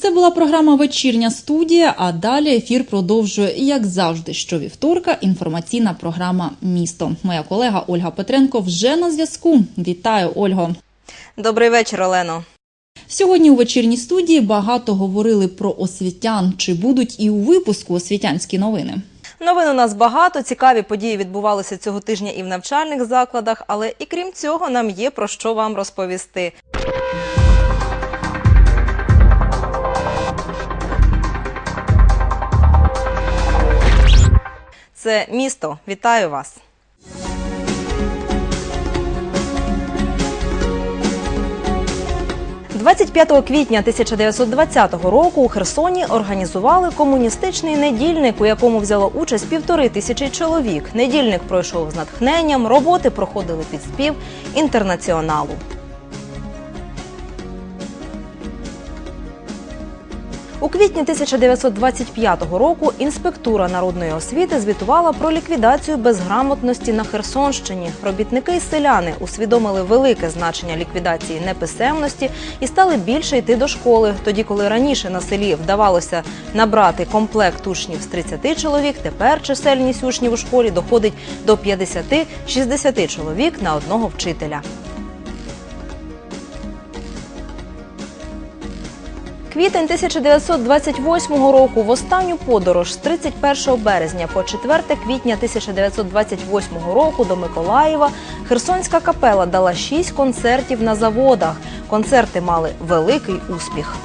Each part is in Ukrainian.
Це була програма Вечірня студія. А далі ефір продовжує, як завжди, щовівторка, інформаційна програма Місто. Моя колега Ольга Петренко вже на зв'язку. Вітаю, Ольго. Добрий вечір, Олено. Сьогодні у вечірній студії багато говорили про освітян. Чи будуть і у випуску освітянські новини? Новин у нас багато. Цікаві події відбувалися цього тижня і в навчальних закладах, але і крім цього, нам є про що вам розповісти. Це місто. Вітаю вас. – 25 квітня 1920 року у Херсоні організували комуністичний недільник, у якому взяло участь півтори тисячі чоловік. Недільник пройшов з натхненням, роботи проходили під спів інтернаціоналу. У квітні 1925 року інспектура народної освіти звітувала про ліквідацію безграмотності на Херсонщині. Робітники і селяни усвідомили велике значення ліквідації неписемності і стали більше йти до школи. Тоді, коли раніше на селі вдавалося набрати комплект учнів з 30 чоловік, тепер чисельність учнів у школі доходить до 50-60 чоловік на одного вчителя. Квітень 1928 року в останню подорож з 31 березня по 4 квітня 1928 року до Миколаєва Херсонська капела дала шість концертів на заводах. Концерти мали великий успіх.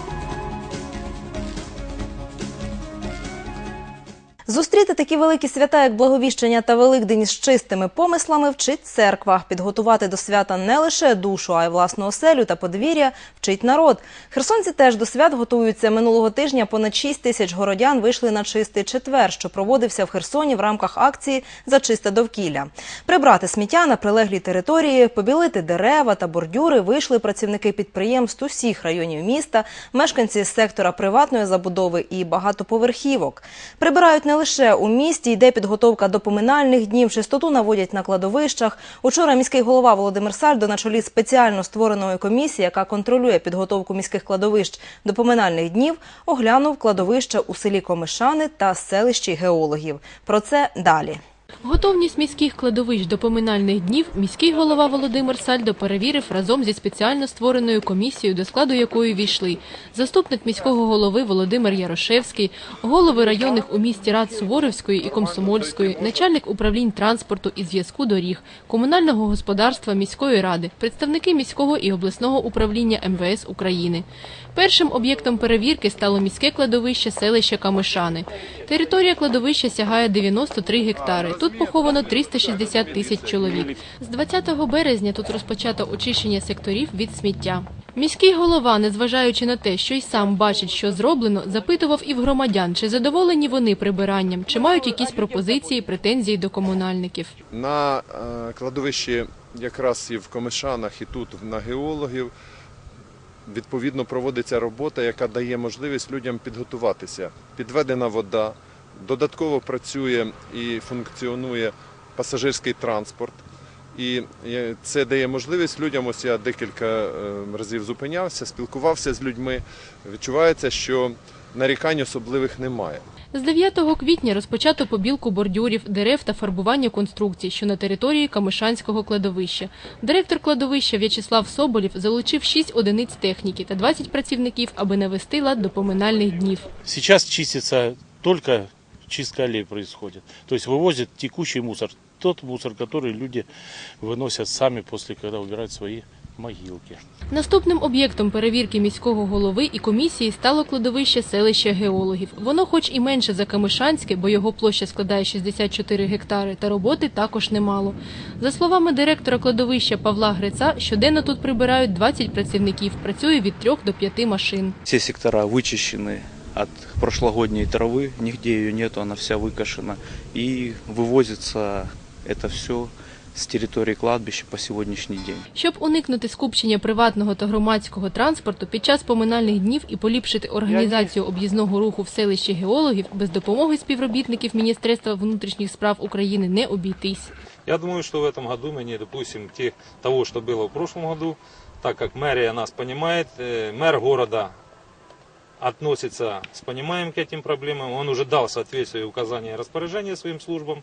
Зустріти такі великі свята, як Благовіщення та Великдень з чистими помислами вчить церква. Підготувати до свята не лише душу, а й власну оселю та подвір'я вчить народ. Херсонці теж до свят готуються. Минулого тижня понад 6 тисяч городян вийшли на чистий четвер, що проводився в Херсоні в рамках акції за чисте довкілля. Прибрати сміття на прилеглій території, побілити дерева та бордюри вийшли працівники підприємств усіх районів міста, мешканці сектора приватної забудови і багатоповерхівок. Прибирають не лише у місті, йде підготовка до поминальних днів, чистоту наводять на кладовищах. Учора міський голова Володимир Сальдо на чолі спеціально створеної комісії, яка контролює підготовку міських кладовищ до поминальних днів, оглянув кладовища у селі Комишани та селищі геологів. Про це далі. Готовність міських кладовищ до поминальних днів міський голова Володимир Сальдо перевірив разом зі спеціально створеною комісією, до складу якої війшли заступник міського голови Володимир Ярошевський, голови районних у місті рад Суворовської і Комсомольської, начальник управлінь транспорту і зв'язку доріг, комунального господарства міської ради, представники міського і обласного управління МВС України. Першим об'єктом перевірки стало міське кладовище селища Камишани. Територія кладовища сягає 93 гектари. Тут поховано 360 тисяч чоловік. З 20 березня тут розпочато очищення секторів від сміття. Міський голова, незважаючи на те, що й сам бачить, що зроблено, запитував і в громадян, чи задоволені вони прибиранням, чи мають якісь пропозиції, претензії до комунальників. На е, кладовищі якраз і в Комишанах, і тут на геологів відповідно проводиться робота, яка дає можливість людям підготуватися. Підведена вода, додатково працює і функціонує пасажирський транспорт. І е, це дає можливість людям. Ось я декілька е, разів зупинявся, спілкувався з людьми. Відчувається, що нарікань особливих немає. З 9 квітня розпочато побілку бордюрів, дерев та фарбування конструкцій, що на території Камишанського кладовища. Директор кладовища В'ячеслав Соболєв залучив 6 одиниць техніки та 20 працівників, аби навести лад до поминальних днів. Сейчас чистится только чистка аллей происходит. То есть вывозят текущий мусор. Тот мусор, который люди выносят сами после, когда убирают свои могилки. Наступним об'єктом перевірки міського голови і комісії стало кладовище селища геологів. Воно хоч і менше за Камишанське, бо його площа складає 64 гектари, та роботи також немало. За словами директора кладовища Павла Гриця, щоденно тут прибирають 20 працівників, працює від 3 до 5 машин. Все сектора вычищены от прошлогодней травы, нигде ее нету, она вся выкошена. И вывозится это все с территории кладбища по сегодняшний день. Щоб уникнути скупчення приватного та громадського транспорту під час поминальних днів і поліпшити організацію об'їзного руху в селищі геологів, без допомоги співробітників Міністерства внутрішніх справ України не обійтись. Я думаю, что в этом году мы не допустим тех, того, что было в прошлом году, так как мэрия нас понимает, э, мэр города относится с пониманием к этим проблемам. Он уже дал соответствие указания и распоряжения своим службам.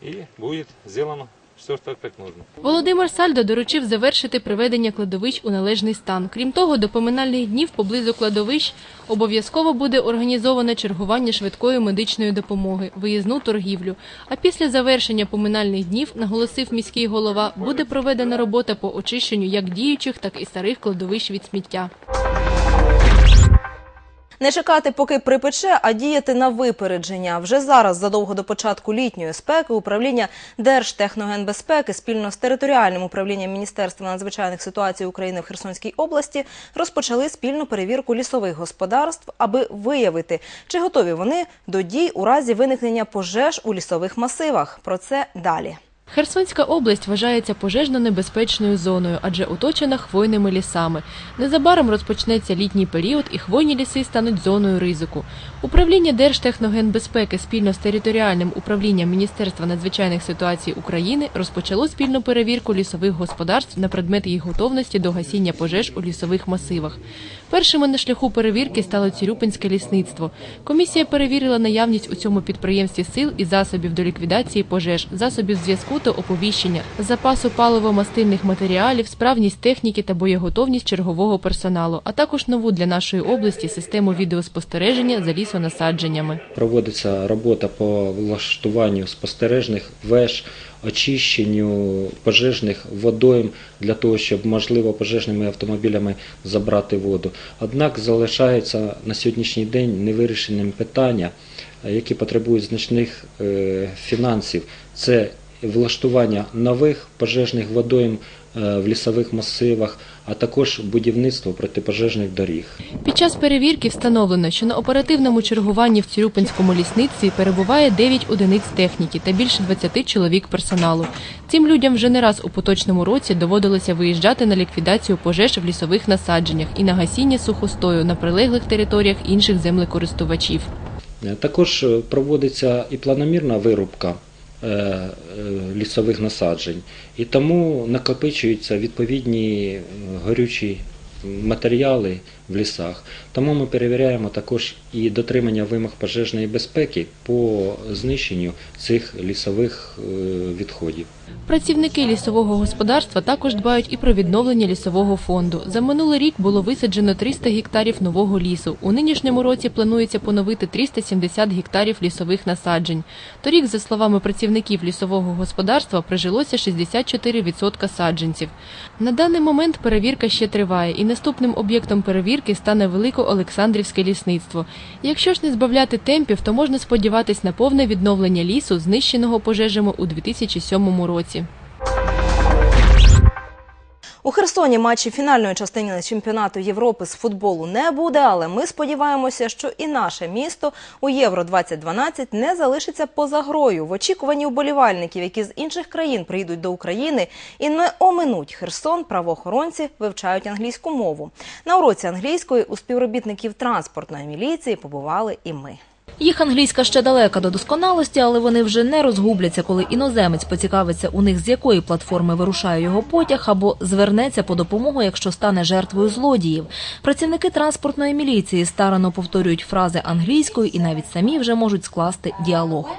И будет сделано все так, как нужно. Володимир Сальдо доручив завершити приведення кладовищ у належний стан. Крім того, до поминальних днів поблизу кладовищ обов'язково буде організоване чергування швидкої медичної допомоги, виїзну торгівлю. А після завершення поминальних днів, наголосив міський голова, буде проведена робота по очищенню як діючих, так і старих кладовищ від сміття. Не чекати, поки припече, а діяти на випередження. Вже зараз, задовго до початку літньої спеки, управління Держтехногенбезпеки спільно з територіальним управлінням Міністерства надзвичайних ситуацій України в Херсонській області розпочали спільну перевірку лісових господарств, аби виявити, чи готові вони до дій у разі виникнення пожеж у лісових масивах. Про це далі. Херсонська область вважається пожежно небезпечною зоною, адже оточена хвойними лісами. Незабаром розпочнеться літній період, і хвойні ліси стануть зоною ризику. Управління Держтехногенбезпеки спільно з територіальним управлінням Міністерства надзвичайних ситуацій України розпочало спільну перевірку лісових господарств на предмет їх готовності до гасіння пожеж у лісових масивах. Першими на шляху перевірки стало Цірюпинське лісництво. Комісія перевірила наявність у цьому підприємстві сил і засобів до ліквідації пожеж, засобів зв'язку та оповіщення, запасу паливо-мастильних матеріалів, справність техніки та боєготовність чергового персоналу, а також нову для нашої області систему відеоспостереження за лісонасадженнями. Проводиться робота по влаштуванню спостережних веж, очищенню пожежних водойм для того, щоб можливо пожежними автомобілями забрати воду. Однак залишається на сьогоднішній день невирішеним питання, е, які потребують значних е, фінансів. Це влаштування нових пожежних водойм е, в лісових масивах, а також будівництво протипожежних доріг. Під час перевірки встановлено, що на оперативному чергуванні в Цюрюпинському лісництві перебуває 9 одиниць техніки та більше 20 чоловік персоналу. Цим людям вже не раз у поточному році доводилося виїжджати на ліквідацію пожеж в лісових насадженнях і на гасіння сухостою на прилеглих територіях інших землекористувачів. Також е, проводиться і планомірна вирубка лісових насаджень, і тому накопичуються відповідні е, горючі матеріали в лісах. Тому ми перевіряємо також і дотримання вимог пожежної безпеки по знищенню цих лісових е, відходів. Працівники лісового господарства також дбають і про відновлення лісового фонду. За минулий рік було висаджено 300 гектарів нового лісу. У нинішньому році планується поновити 370 гектарів лісових насаджень. Торік, за словами працівників лісового господарства, прижилося 64% саджанців. На даний момент перевірка ще триває, і наступним об'єктом перевірки стане Великоолександрівське лісництво. Якщо ж не збавляти темпів, то можна сподіватись на повне відновлення лісу, знищеного пожежами у 2007 році. У Херсоні матчі фінальної частини чемпіонату Європи з футболу не буде, але ми сподіваємося, що і наше місто у Євро 2012 не залишиться поза грою в очікуванні вболівальників, які з інших країн приїдуть до України і не оминуть Херсон. Правоохоронці вивчають англійську мову. На уроці англійської у співробітників транспортної міліції побували і ми. Їх англійська ще далека до досконалості, але вони вже не розгубляться, коли іноземець поцікавиться у них, з якої платформи вирушає його потяг, або звернеться по допомогу, якщо стане жертвою злодіїв. Працівники транспортної міліції старано повторюють фрази англійською і навіть самі вже можуть скласти діалог.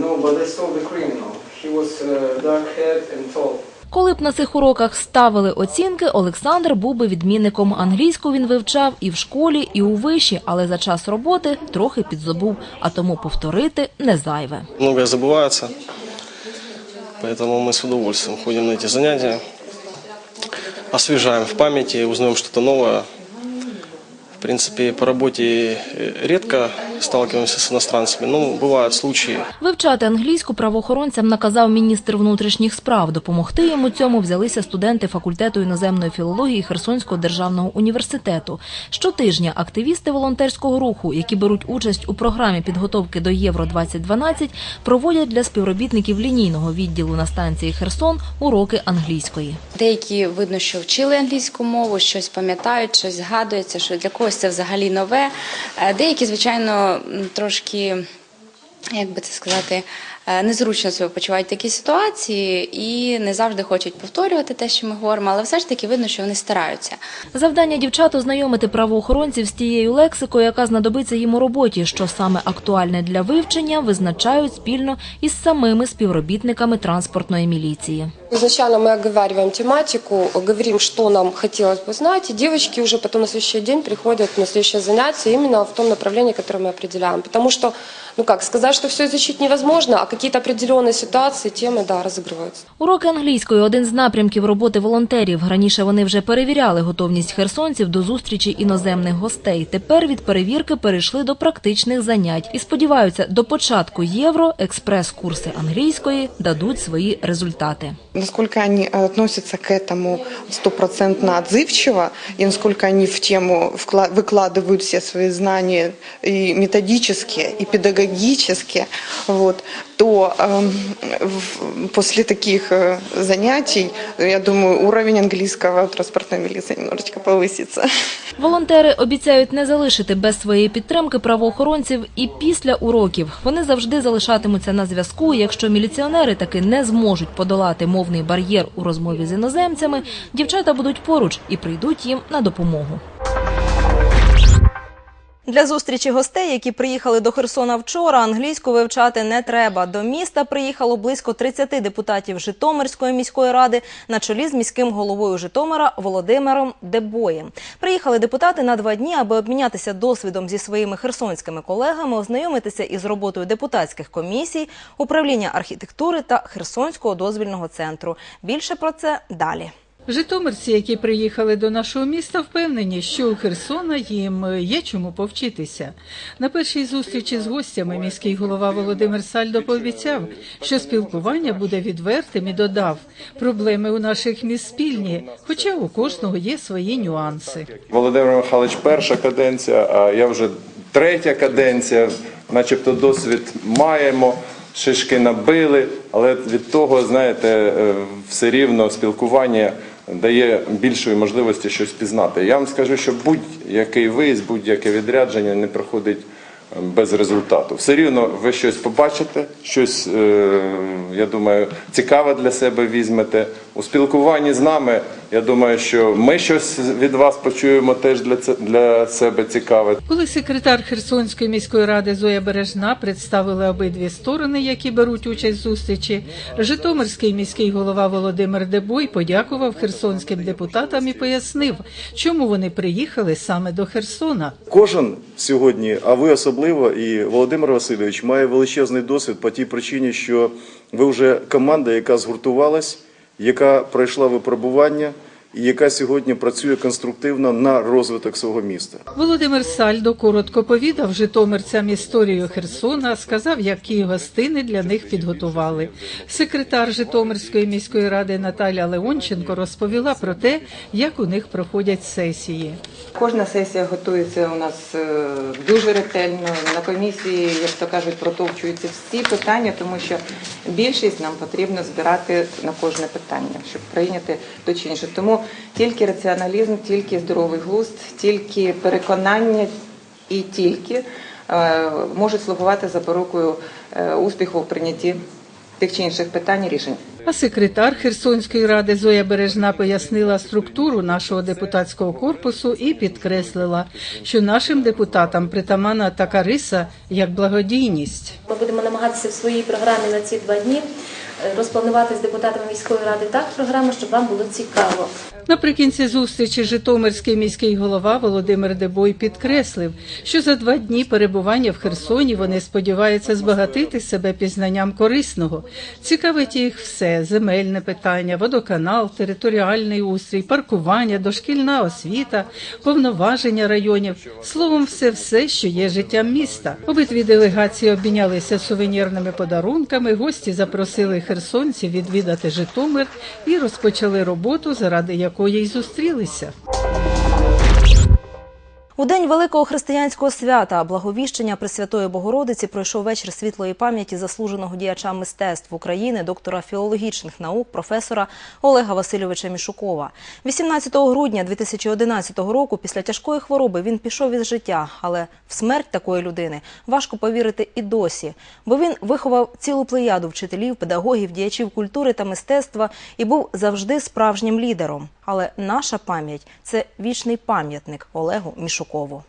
No, but I saw the criminal. He was uh, dark haired and tall. Коли б на цих уроках ставили оцінки, Олександр був би відмінником. Англійську він вивчав і в школі, і у виші, але за час роботи трохи підзабув, а тому повторити не зайве. многое забывается, поэтому мы с удовольствием ходим на эти занятия, освежаем в памяти, узнаем что-то новое. В принципе, по работе э, редко сталкиваемся с иностранцами, но бывают случаи. Вивчати англійську правоохоронцям наказав міністр внутрішніх справ. Допомогти йому цьому взялися студенти факультету іноземної філології Херсонського державного університету. Щотижня активісти волонтерського руху, які беруть участь у програмі підготовки до Євро 2012 проводять для співробітників лінійного відділу на станції Херсон уроки англійської. Деякі видно, що вчили англійську мову, щось пам'ятають, щось згадується, що для когось це взагалі нове. Е, Деякі, звичайно, трошки, як би це сказати, незручно себе почувають в такій ситуації і не завжди хочуть повторювати те, що ми говоримо, але все ж таки видно, що вони стараються. Завдання дівчат ознайомити правоохоронців з тією лексикою, яка знадобиться їм у роботі, що саме актуальне для вивчення, визначають спільно із самими співробітниками транспортної міліції. Изначально мы оговариваем тематику, говорим, что нам хотелось бы знать, и девочки уже потом на следующий день приходят на следующее занятие именно в том направлении, которое мы определяем. Потому что, ну как, сказать, что все изучить невозможно, а какие-то определенные ситуации, темы, да, разыгрываются. Уроки англійської один з напрямків роботи волонтерів. Раніше вони вже перевіряли готовність херсонців до зустрічі іноземних гостей. Тепер від перевірки перейшли до практичних занять і сподіваються, до початку євро експрес-курси англійської дадуть свої результати. насколько они относятся к этому стопроцентно отзывчиво, и насколько они в тему вкла- выкладывают все свои знания и методические, и педагогические, вот, то эм, в- после таких э, занятий, я думаю, уровень английского транспортной милиции немножечко повысится. Волонтери обіцяють не залишити без своєї підтримки правоохоронців і після уроків. Вони завжди залишатимуться на зв'язку. Якщо міліціонери таки не зможуть подолати мовний бар'єр у розмові з іноземцями, дівчата будуть поруч і прийдуть їм на допомогу. Для зустрічі гостей, які приїхали до Херсона вчора, англійську вивчати не треба. До міста приїхало близько 30 депутатів Житомирської міської ради на чолі з міським головою Житомира Володимиром Дебоєм. Приїхали депутати на два дні, аби обмінятися досвідом зі своїми херсонськими колегами, ознайомитися із роботою депутатських комісій, управління архітектури та Херсонського дозвільного центру. Більше про це далі. Житомирці, які приїхали до нашого міста, впевнені, що у Херсона їм є чому повчитися. На першій зустрічі з гостями міський голова Володимир Сальдо пообіцяв, що спілкування буде відвертим і додав, проблеми у наших міст спільні, хоча у кожного є свої нюанси. Володимир Михайлович перша каденція, а я вже третя каденція, начебто досвід маємо, шишки набили, але від того, знаєте, е, все рівно спілкування дає більшої можливості щось пізнати. Я вам скажу, що будь-який виїзд, будь-яке відрядження не проходить без результату. Все рівно ви щось побачите, щось, е, я думаю, цікаве для себе візьмете. У спілкуванні з нами, я думаю, що ми щось від вас почуємо теж для, це- для себе цікаве. Коли секретар Херсонської міської ради Зоя Бережна представила обидві сторони, які беруть участь в зустрічі, Житомирський міський голова Володимир Дебой подякував херсонським депутатам і пояснив, чому вони приїхали саме до Херсона. Кожен сьогодні, а ви особливо, і Володимир Васильович має величезний досвід по тій причині, що ви вже команда, яка згуртувалась, яка пройшла випробування і яка сьогодні працює конструктивно на розвиток свого міста. Володимир Сальдо коротко повідав житомирцям історію Херсона, сказав, які гостини для них підготували. Секретар Житомирської міської ради Наталя Леонченко розповіла про те, як у них проходять сесії. Кожна сесія готується у нас е, дуже ретельно. На комісії, як то кажуть, протовчуються всі питання, тому що більшість нам потрібно збирати на кожне питання, щоб прийняти то чи інше. Тому тільки раціоналізм, тільки здоровий глузд, тільки переконання і тільки е, можуть слугувати запорукою е, успіху в прийнятті тих чи інших питань і рішень. А секретар Херсонської ради Зоя Бережна пояснила структуру нашого депутатського корпусу і підкреслила, що нашим депутатам притаманна така риса, як благодійність. Ми будемо намагатися в своїй програмі на ці два дні е, розпланувати з депутатами міської ради так програму, щоб вам було цікаво. Наприкінці зустрічі Житомирський міський голова Володимир Дебой підкреслив, що за два дні перебування в Херсоні вони сподіваються збагатити себе пізнанням корисного. Цікавить їх все: земельне питання, водоканал, територіальний устрій, паркування, дошкільна освіта, повноваження районів. Словом, все все, що є життям міста. Обидві делегації обмінялися сувенірними подарунками. Гості запросили херсонців відвідати Житомир і розпочали роботу, заради якої й зустрілися. У день великого християнського свята Благовіщення Пресвятої Богородиці пройшов вечір світлої пам'яті заслуженого діяча мистецтв України, доктора філологічних наук, професора Олега Васильовича Мішукова. 18 грудня 2011 року після тяжкої хвороби він пішов із життя, але в смерть такої людини важко повірити і досі, бо він виховав цілу плеяду вчителів, педагогів, діячів культури та мистецтва і був завжди справжнім лідером. Але наша пам'ять це вічний пам'ятник Олегу Мішукову.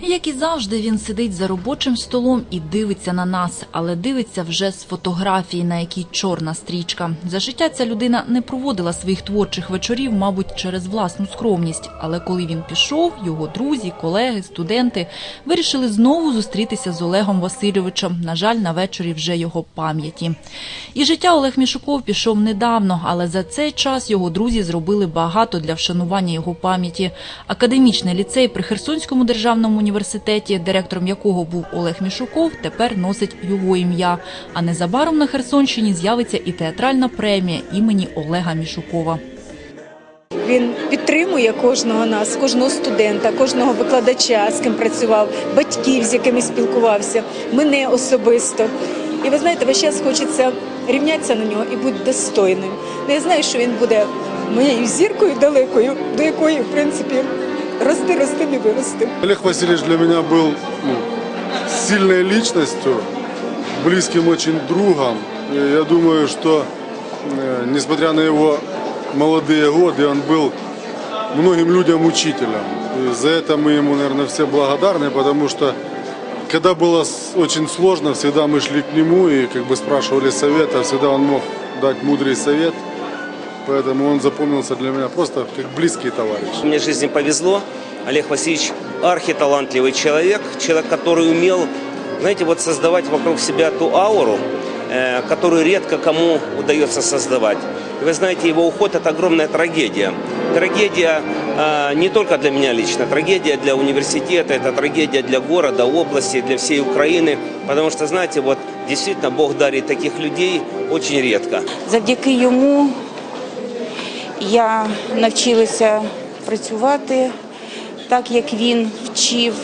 Як і завжди, він сидить за робочим столом і дивиться на нас, але дивиться вже з фотографії, на якій чорна стрічка. За життя ця людина не проводила своїх творчих вечорів, мабуть, через власну скромність. Але коли він пішов, його друзі, колеги, студенти вирішили знову зустрітися з Олегом Васильовичем. На жаль, на вечорі вже його пам'яті. І життя Олег Мішуков пішов недавно, але за цей час його друзі зробили багато для вшанування його пам'яті. Академічний ліцей при Херсонському державному університеті, директором якого був Олег Мішуков, тепер носить його ім'я. А незабаром на Херсонщині з'явиться і театральна премія імені Олега Мішукова. Він підтримує кожного нас, кожного студента, кожного викладача, з ким працював, батьків, з якими спілкувався, мене особисто. І ви знаєте, весь час хочеться рівнятися на нього і бути достойним. Ну, я знаю, що він буде моєю зіркою далекою, до якої, в принципі, рости, рости, не вирости. Олег Васильевич для меня был ну, сильной личностью, близким очень другом. И я думаю, что э, несмотря на его молодые годы, он был многим людям учителем. И за это мы ему, наверное, все благодарны, потому что когда было с- очень сложно, всегда мы шли к нему и как бы спрашивали совета, всегда он мог дать мудрый совет. Поэтому он запомнился для меня просто как близкий товарищ. Мне в жизни повезло. Олег Васильевич архиталантливый человек, человек, который умел, знаете, вот создавать вокруг себя ту ауру, э, которую редко кому удается создавать. И вы знаете, его уход – это огромная трагедия. Трагедия э, не только для меня лично, трагедия для университета, это трагедия для города, области, для всей Украины. Потому что, знаете, вот действительно Бог дарит таких людей очень редко. Завдяки йому я навчилася працювати так, як він вчив.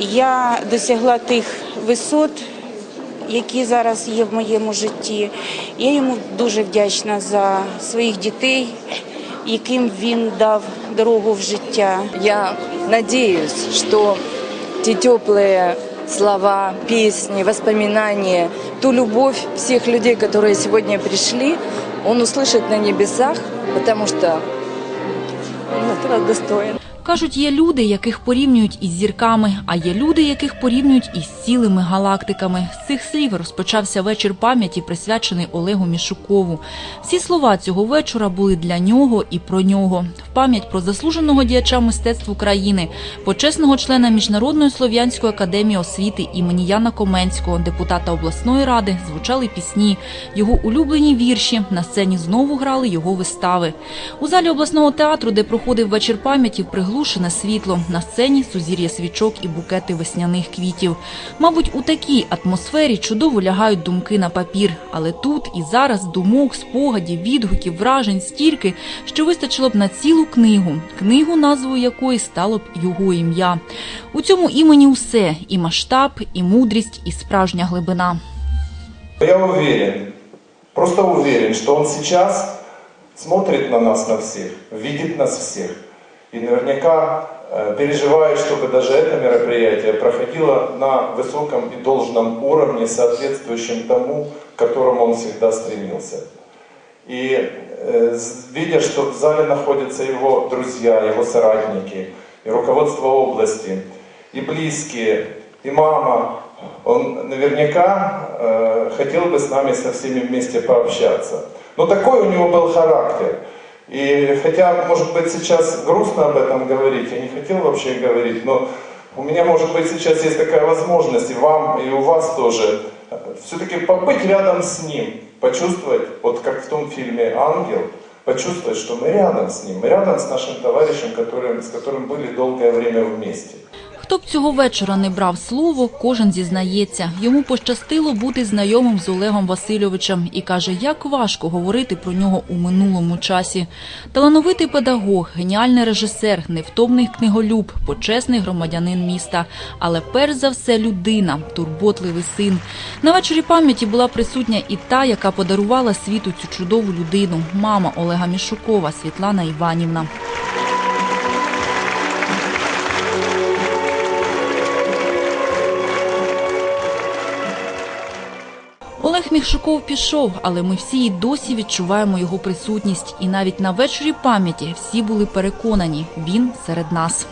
Я досягла тих висот, які зараз є в моєму житті. Я йому дуже вдячна за своїх дітей, яким він дав дорогу в життя. Я надеюсь, что те теплые слова, песни, воспоминания, ту любовь всех людей, которые сегодня пришли, он услышит на небесах, потому что он этого достоин. Кажуть, є люди, яких порівнюють із зірками, а є люди, яких порівнюють із цілими галактиками. З цих слів розпочався вечір пам'яті, присвячений Олегу Мішукову. Всі слова цього вечора були для нього і про нього. В пам'ять про заслуженого діяча мистецтв України, почесного члена Міжнародної слов'янської академії освіти імені Яна Коменського, депутата обласної ради, звучали пісні, його улюблені вірші. На сцені знову грали його вистави. У залі обласного театру, де проходив вечір пам'яті, приглушене світло. На сцені сузір'я свічок і букети весняних квітів. Мабуть, у такій атмосфері чудово лягають думки на папір. Але тут і зараз думок, спогадів, відгуків, вражень стільки, що вистачило б на цілу книгу, книгу, назвою якої стало б його ім'я. У цьому імені усе і масштаб, і мудрість, і справжня глибина. Я уверен, просто уверен, что он сейчас смотрит на нас на всех, видит нас всех. И наверняка э, переживает, чтобы даже это мероприятие проходило на высоком и должном уровне, соответствующем тому, к которому он всегда стремился. И э, видя, что в зале находятся его друзья, его соратники, и руководство области, и близкие, и мама, он наверняка э, хотел бы с нами со всеми вместе пообщаться. Но такой у него был характер. И хотя, может быть, сейчас грустно об этом говорить, я не хотел вообще говорить, но у меня, может быть, сейчас есть такая возможность, и вам, и у вас тоже, все-таки побыть рядом с ним, почувствовать, вот как в том фильме «Ангел», почувствовать, что мы рядом с ним, мы рядом с нашим товарищем, который, с которым были долгое время вместе. Хто б цього вечора не брав слово, кожен зізнається. Йому пощастило бути знайомим з Олегом Васильовичем і каже, як важко говорити про нього у минулому часі. Талановитий педагог, геніальний режисер, невтомний книголюб, почесний громадянин міста. Але перш за все людина, турботливий син. На вечорі пам'яті була присутня і та, яка подарувала світу цю чудову людину, мама Олега Мішукова, Світлана Іванівна. Олег Міхшуков пішов, але ми всі і досі відчуваємо його присутність. І навіть на вечорі пам'яті всі були переконані, він серед нас.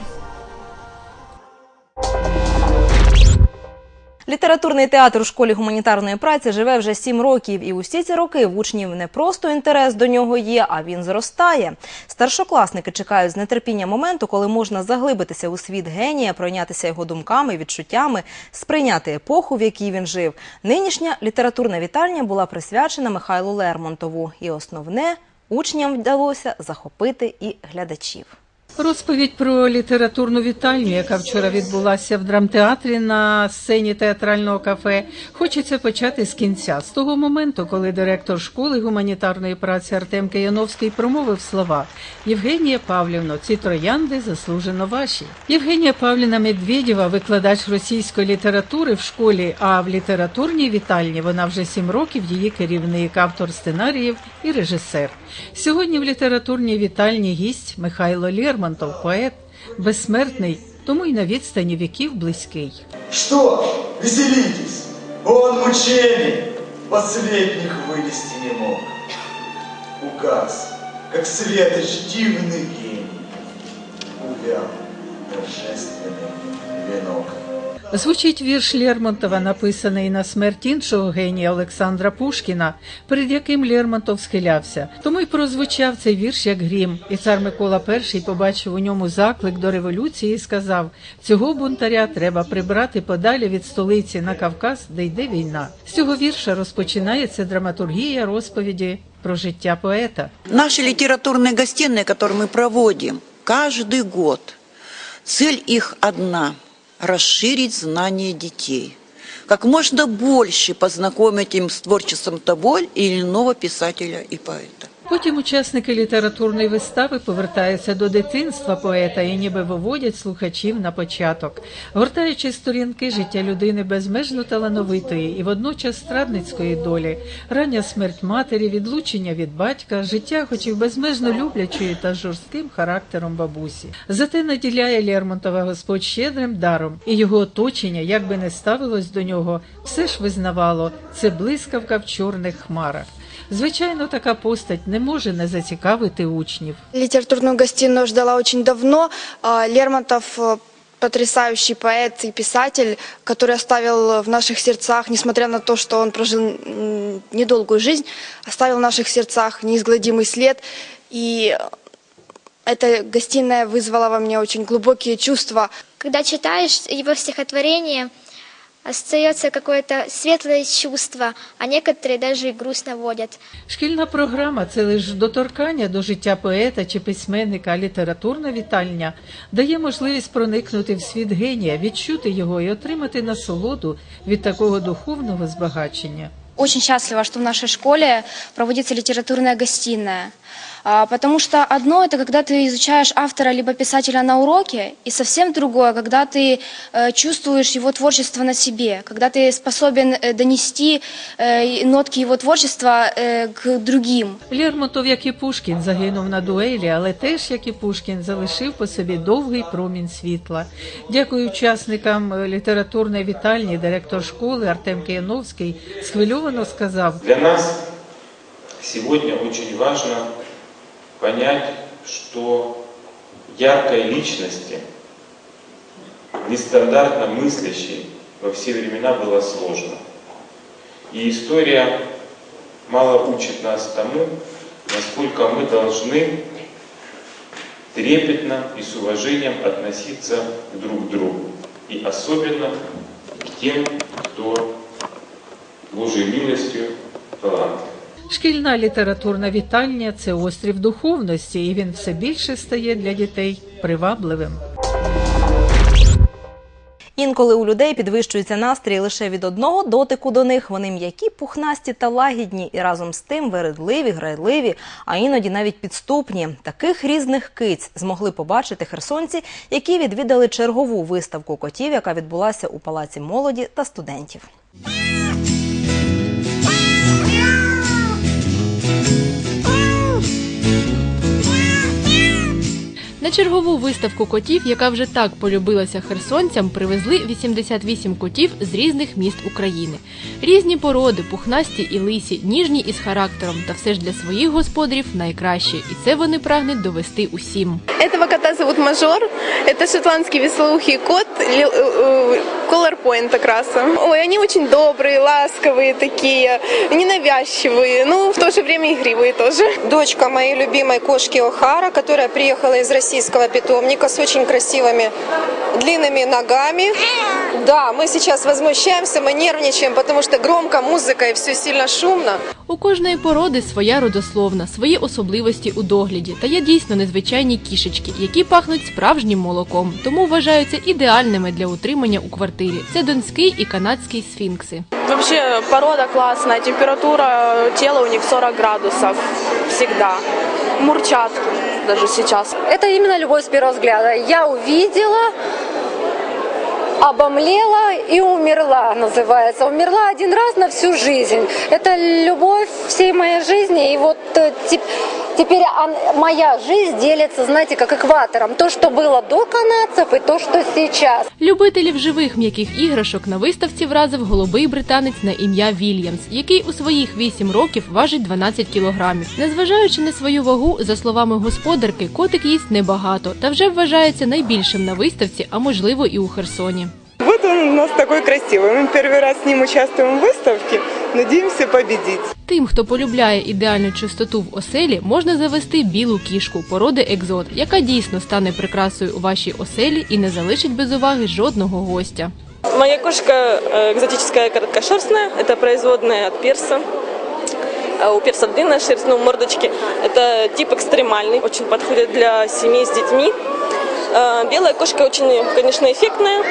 Літературний театр у школі гуманітарної праці живе вже сім років, і усі ці роки в учнів не просто інтерес до нього є, а він зростає. Старшокласники чекають з нетерпіння моменту, коли можна заглибитися у світ генія, пройнятися його думками, відчуттями, сприйняти епоху, в якій він жив. Нинішня літературна вітальня була присвячена Михайлу Лермонтову, і основне учням вдалося захопити і глядачів. Розповідь про літературну вітальню, яка вчора відбулася в драмтеатрі на сцені театрального кафе, хочеться почати з кінця, з того моменту, коли директор школи гуманітарної праці Артем Кияновський промовив слова Євгенія Павлівно, ці троянди заслужено ваші. Євгенія Павлівна Медведєва, викладач російської літератури в школі, а в літературній вітальні вона вже сім років її керівник, автор сценаріїв і режисер. Сьогодні в літературній вітальні гість Михайло Лермонтов, поет, безсмертний, тому й на відстані віків близький. Что, веселитесь, он мучений последних вынести не мог. Угас, как светоч дивный гений, увял торжественный венок. Звучить вірш Лермонтова, написаний на смерть іншого генія Олександра Пушкіна, перед яким Лермонтов схилявся. Тому й прозвучав цей вірш як грім. І цар Микола І побачив у ньому заклик до революції і сказав: цього бунтаря треба прибрати подалі від столиці на Кавказ, де йде війна. З цього вірша розпочинається драматургія розповіді про життя поета. Наши литературные гостиные, которые мы проводим каждый год, цель их одна – расширить знания детей. Как можно больше познакомить им с творчеством того или иного писателя и поэта. Потім учасники літературної вистави повертаються до дитинства поета і ніби виводять слухачів на початок, гортаючи сторінки життя людини безмежно талановитої і водночас страдницької долі, рання смерть матері, відлучення від батька, життя, хоч і безмежно люблячої та жорстким характером бабусі. Зате наділяє Лермонтова Господь щедрим даром, і його оточення, як би не ставилось до нього, все ж визнавало це блискавка в чорних хмарах. Звичайно, така постать не може не зацікавити учнів. Литературную гостиную ждала очень давно. А, Лермонтов потрясающий поэт и писатель, который оставил в наших сердцах, несмотря на то, что он прожил недолгую жизнь, оставил в наших сердцах неизгладимый след. И эта гостиная вызвала во мне очень глубокие чувства. Когда читаешь его стихотворение, остается какое-то светлое чувство, а некоторые даже и грустно водят. Шкільна програма це лише доторкання до життя поета чи письменника, а літературна вітальня дає можливість проникнути в світ генія, відчути його і отримати насолоду від такого духовного збагачення. Очень счастлива, что в нашей школе проводится литературная гостиная. А, Потому что одно это когда ты изучаешь автора либо писателя на уроке, и совсем другое, когда ты э, чувствуешь его творчество на себе, когда ты способен э, донести э, нотки его творчества э, к другим. Лермонтов, як і Пушкін, загинув на дуелі, але теж, як і Пушкін, залишив по собі довгий промінь світла. Дякую учасникам е, літературної вітальні, директор школи Артем Кияновський схвильовано сказав: Для нас сегодня очень важно понять, что яркой личности, нестандартно мыслящей во все времена было сложно. И история мало учит нас тому, насколько мы должны трепетно и с уважением относиться друг к другу. И особенно к тем, кто Божьей милостью талантлив. Шкільна літературна вітальня це острів духовності, і він все більше стає для дітей привабливим. Інколи у людей підвищується настрій лише від одного дотику до них. Вони м'які, пухнасті та лагідні, і разом з тим вередливі, грайливі, а іноді навіть підступні. Таких різних киць змогли побачити херсонці, які відвідали чергову виставку котів, яка відбулася у палаці молоді та студентів. На чергову виставку котів, яка вже так полюбилася херсонцям, привезли 88 котів з різних міст України. Різні породи, пухнасті і лисі, ніжні і з характером, та все ж для своїх господарів найкращі. І це вони прагнуть довести усім. Этого кота зовут Мажор. Это шотландский веслоухий кот ли- э, э, Color Point окраса. Ой, они очень добрые, ласковые такие, ненавязчивые, ну, в то же время игривые тоже. Дочка моей любимой кошки Охара, которая приехала из российского питомника с очень красивыми длинными ногами. Да, мы сейчас возмущаемся, мы нервничаем, потому что громко музыка и все сильно шумно. У кожної породи своя родословна, свої особливості у догляді. Та є дійсно незвичайні кішечки, які пахнуть справжнім молоком, тому вважаються ідеальними для утримання у квартирі. Це донський і канадський сфінкси. Вообще порода классная, температура тела у них 40 градусов всегда. Мурчат Даже сейчас. Это именно любовь с первого взгляда. Я увидела, обомлела и умерла, называется. Умерла один раз на всю жизнь. Это любовь всей моей жизни. И вот э, теп- теперь моя жизнь делится, знаете, как экватором. То, что было до канадцев и то, что сейчас. Любителів живих м'яких іграшок на виставці вразив голубий британець на ім'я Вільямс, який у своїх 8 років важить 12 кілограмів. Незважаючи на свою вагу, за словами господарки, котик їсть небагато та вже вважається найбільшим на виставці, а можливо і у Херсоні Вот он у нас такой красивый. Мы первый раз с ним участвуем в выставке. Надеемся победить. Тим, хто полюбляє ідеальну чистоту в оселі, можна завести білу кішку породи екзот, яка дійсно стане прикрасою у вашій оселі і не залишить без уваги жодного гостя. Моя кошка э, экзотическая короткошерстная. Это производная от перса. Э, У перса длинная шерсть, но у мордочки. Это тип экстремальный, очень подходит для семей с детьми. Э, Белая кошка очень, конечно, эффектная,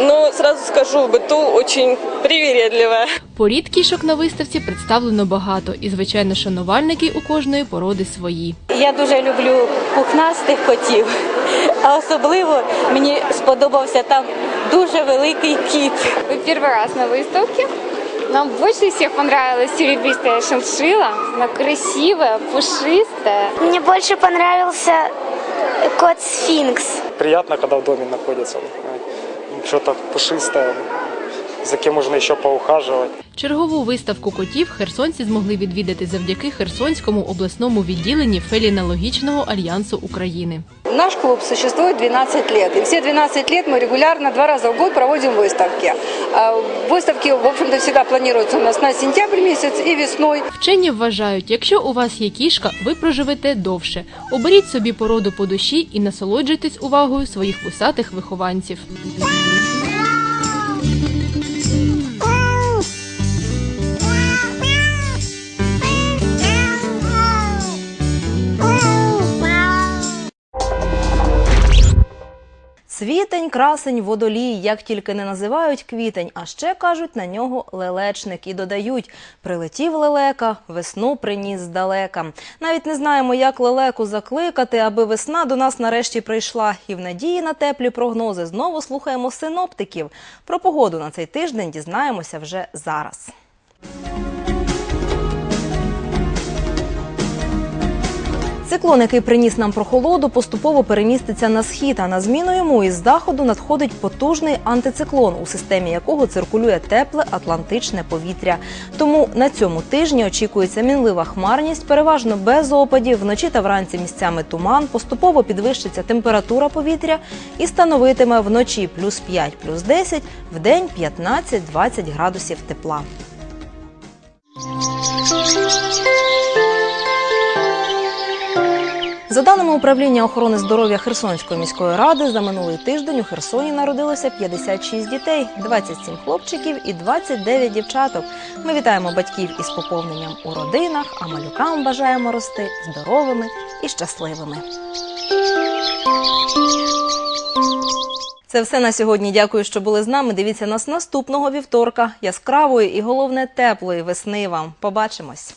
но сразу скажу, в быту очень привередливая. Порід кішок на виставці представлено багато, і звичайно, шанувальники у кожної породи свої. Я дуже люблю пухнастих котів, а особливо мені сподобався там дуже великий кіт. Первый раз на выставке. Нам больше всех понравилась серебристая шиншилла. Она красивая, пушистая. Мне больше понравился кот Сфинкс. приятно, когда в доме находится э, что-то пушистое, за кем можно еще поухаживать. Чергову виставку котів херсонці змогли відвідати завдяки Херсонському обласному відділенні Фелінологічного альянсу України. Наш клуб существует 12 лет, и все 12 лет мы регулярно два раза в год проводим выставки. А Выставки, в общем-то, всегда планируются у нас на сентябрь месяц и весной. Вчені вважають, якщо у вас є кішка, ви проживете довше. Оберіть собі породу по душі і насолоджуйтесь увагою своїх вусатих вихованців. Цвітень, красень, водолій, як тільки не називають квітень, а ще кажуть на нього лелечник і додають прилетів лелека, весну приніс здалека. Навіть не знаємо, як лелеку закликати, аби весна до нас нарешті прийшла. І в надії на теплі прогнози знову слухаємо синоптиків. Про погоду на цей тиждень дізнаємося вже зараз. Циклон, який приніс нам прохолоду, поступово переміститься на схід. А на зміну йому із заходу надходить потужний антициклон, у системі якого циркулює тепле атлантичне повітря. Тому на цьому тижні очікується мінлива хмарність, переважно без опадів. Вночі та вранці місцями туман. Поступово підвищиться температура повітря і становитиме вночі плюс 5, плюс 10, в день 15-20 градусів тепла. За даними управління охорони здоров'я Херсонської міської ради, за минулий тиждень у Херсоні народилося 56 дітей, 27 хлопчиків і 29 дівчаток. Ми вітаємо батьків із поповненням у родинах, а малюкам бажаємо рости здоровими і щасливими. Це все на сьогодні. Дякую, що були з нами. Дивіться нас наступного вівторка. Яскравої і головне теплої весни вам. Побачимось.